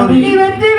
போது நீ வெற்றி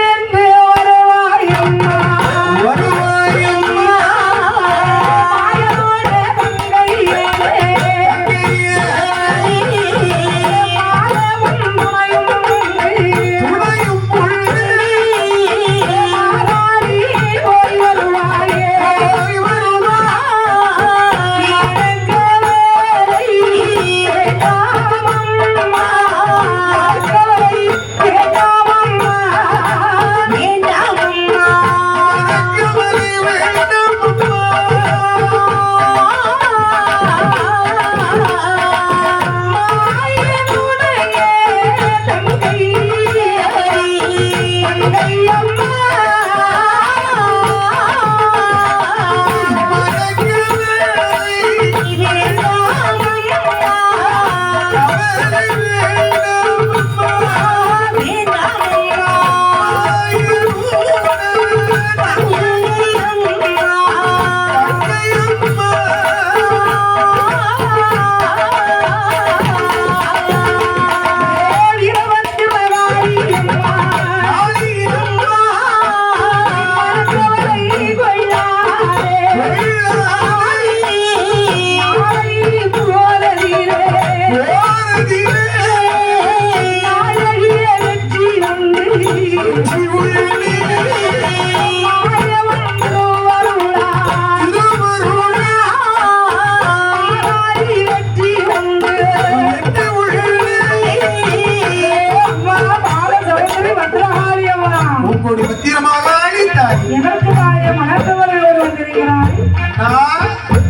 ஒரு நான்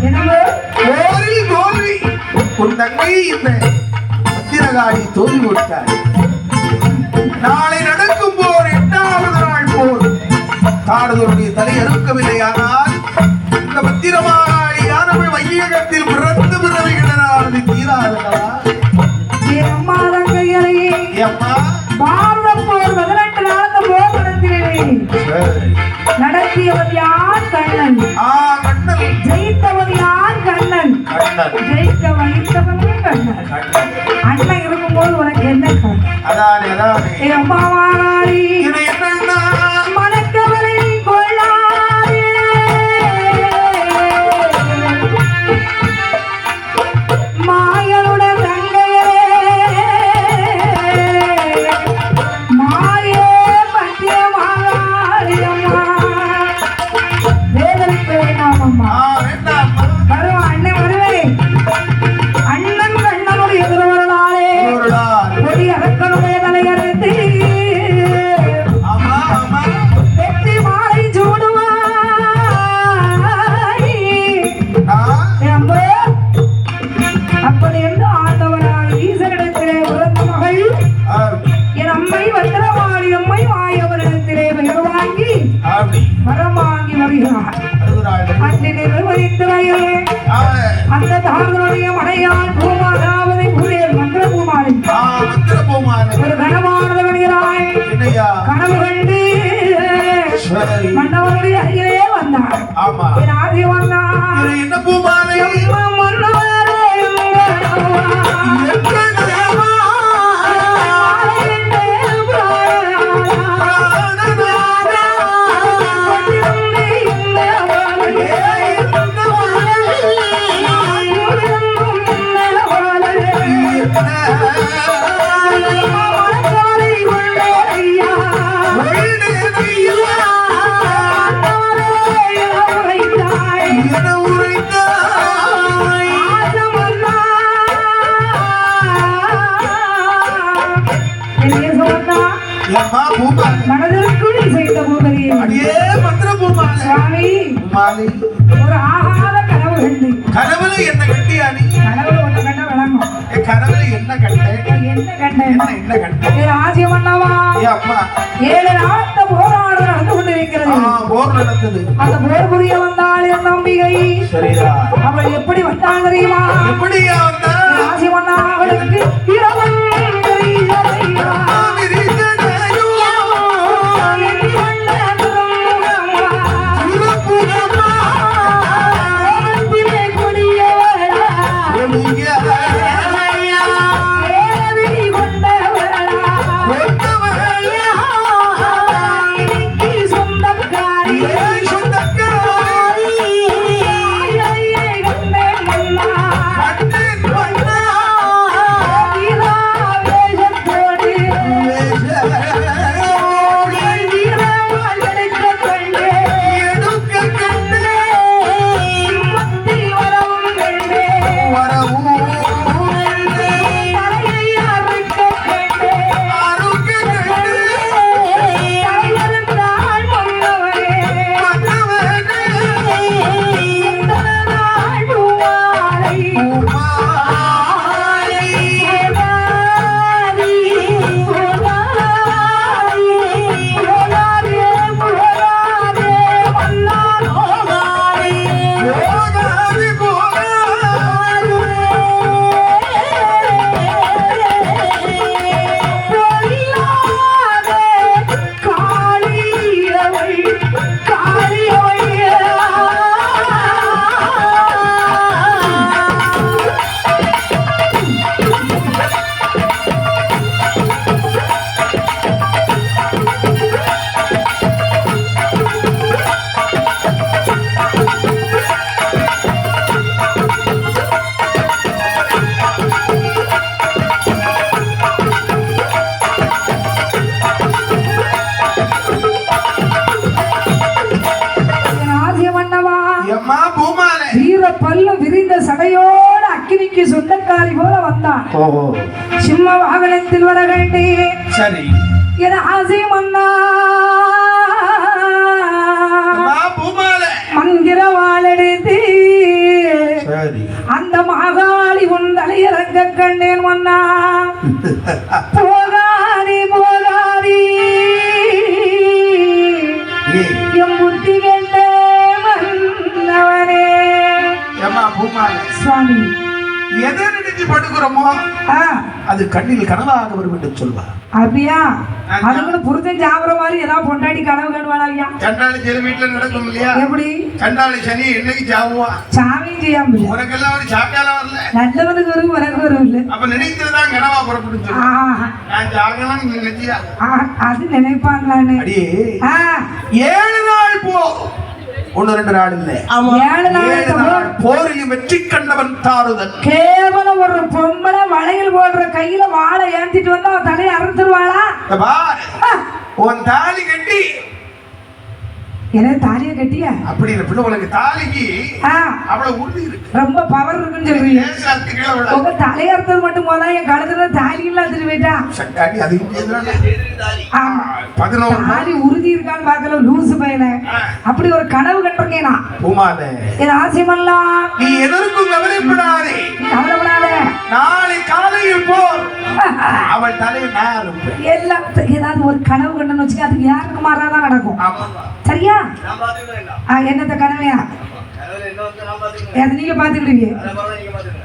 எனவே போரில் தோல்வி உன் தங்கை இந்த பத்திரகாளி தோல்வி விட்டார் நாளை நடக்கும் போர் எட்டாவது நாள் போர் காடுதலுடைய தலை அறுக்கவில்லையானால் இந்த பத்திரமாகாளி யானவள் வையகத்தில் பிறந்து பிறவிகின்றனானது தீராதல்லவா cut. Thank you. அன்று நிர்வகித்து அந்த தார்களுடைய மனையால் பூமாதாவதை புரியல் மந்திர பூமாலை. ஒரு கனமானது வருகிறாய்? கனவு கண்டு. மன்னவனுடைய அருகிலே வந்தார் ஆமா. என் ஆதி வந்தான் என்ன பூமாலை? பூமாலை. ஒரு ஆகாத கனவு கண்டு. கனவுல என்ன கண்டியா நீ கனவுல ஒண்ணு கண்ட விளங்கும். கனவுல என்ன கண்ட என்ன கண்டேன் என்ன என்ன கண்ட ஏ ஆசிய மன்னவா ஏ அம்மா. ஏழு நாட்ட போராடு நடந்து கொண்டிருக்கிறது. போர் நடந்தது. அந்த போர் புரிய வந்தாள் என் நம்பிக்கை. சரிதா அவள் எப்படி வந்தாள் தெரியுமா? எப்படியா? பல்லு விரிந்த சடையோடு அக்கினிக்கு சொந்தக்காரி போல வந்தான் சிம்ம வாகனத்தில் வர வேண்டேன் சரி. மந்திர வாழெடுத்து அந்த மகாளி உன் தலையரங்க கண்டேன் மன்னா. சுவாமி. எதை நினைச்சு படுக்கிறோமோ அது கண்ணில் கனவாக வரும் என்று சொல்வா அப்படியா? அதுக்குன்னு புருஷன் சாப்பிட மாதிரி ஏதாவது பொண்டாட்டி கனவு கண்டுவானா ஐயா கண்டாளி சில வீட்டுல நடக்கும் இல்லையா? எப்படி? கண்டாளி சனி என்னைக்கு சாவுவா? சாமியும் செய்யாம. உனக்கெல்லாம் ஒரு சாப்பிட்டாலும் வரல நல்லவனுக்கு வரும் உனக்கு வரும் இல்லை. அப்ப நினைக்கிறதான் கனவா ஆ, நான் ஜாகலாம் நினைச்சியா? அது நினைப்பாங்களான்னு. ஏழு நாள் போ. ஒண்ணு ரெண்டு நாள் இல்ல. போரில் வெற்றி கண்டவன் தாருதன் கேவலம் ஒரு பொம்பளை வளையல் போடுற கையில வாழை ஏந்திட்டு வந்தா அவன் தலையை அறுத்துருவாளா? உன் தாலி கட்டி என்ன தாலியை கட்டிய? அப்படி இல்லை பிள்ளை உனக்கு தாலிக்கு அவ்வளவு உறுதி இருக்கு. ரொம்ப பவர் இருக்குன்னு சொல்றீங்க. உங்க தலையை அறுத்தது மட்டும் போதா என் கழுத்துல தாலி இல்லாத போயிட்டா தாலி உறுதி இருக்கான்னு பார்க்கல லூசு பையன. அப்படி ஒரு கனவு கண்டிருக்கேன் நான். பூமாலை இது ஆசை பண்ணலாம் நீ எதற்கும் கவலைப்படாதே. கவலைப்படாத. நாளை காலையில் போர் அவள் தலையில் நான் எல்லாம் ஏதாவது ஒரு கனவு கண்டுன்னு வச்சுக்க அதுக்கு யாருக்கு மாறாதான் நடக்கும். சரியா? ஆ, என்னத்த கனவையா? அது நீங்க பாத்துக்கிடுவீங்க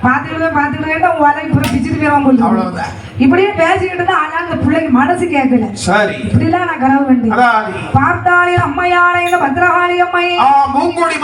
பாத்துக்கிட்டு பாத்துக்கிட்டு உங்க வலை புற பிச்சுட்டு போயிடும் போல இப்படியே பேசிக்கிட்டு தான் ஆனா அந்த பிள்ளைக்கு மனசு கேட்கல. சரி. இப்படிலாம் நான் கனவு கண்டேன். அதாதி பார்த்தாலே அம்மையானே பத்ரகாளி அம்மை. மூங்கொடி